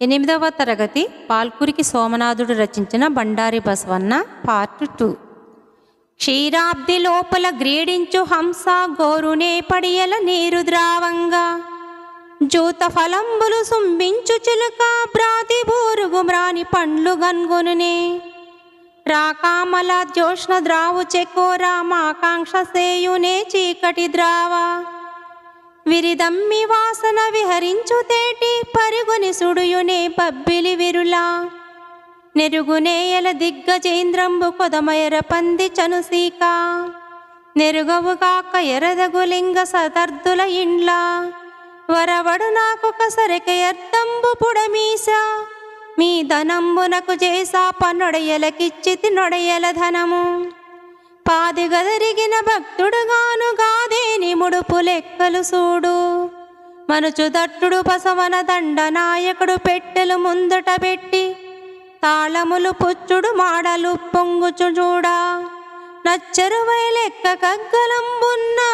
ఎనిమిదవ తరగతి పాల్కురికి సోమనాథుడు రచించిన బండారి బసవన్న పార్ట్ టూ. క్షీరాబ్ది లోపల గ్రీడించు హంస గోరునే పడియల నీరు ద్రావంగా. జూత ఫలంబులు సుంబించు చిలుక భ్రాతి బూరుగు మ్రాని పండ్లు గన్గొనునే. రాకామల జ్యోష్ణ ద్రావు చెకోరా మాకాంక్ష సేయునే చీకటి ద్రావా. విరిదమ్మి వాసన విహరించు తేటి పరుగుని సుడుయునే పబ్బిలి విరులా. నెరుగునేయల దిగ్గజేంద్రంబు కొదమయర పంది చనుసీక నెరుగవుగాక ఎరదగులింగ సతర్దుల ఇండ్ల. వరవడు నాకొక సరికయర్తంబు పుడమీస. మీ ధనంబునకు చేసా పన్నొడయలకిచ్చితి నొడయల ధనము. పాదిగదరిగిన భక్తుడుగా ముడుపు లెక్కలు చూడు మనుచుదట్టుడు పసవన దండ నాయకుడు పెట్టెలు ముందుట పెట్టి తాళములు పుచ్చుడు మాడలు పొంగుచు చూడా. నచ్చరువై లెక్క కగ్గలంబున్నా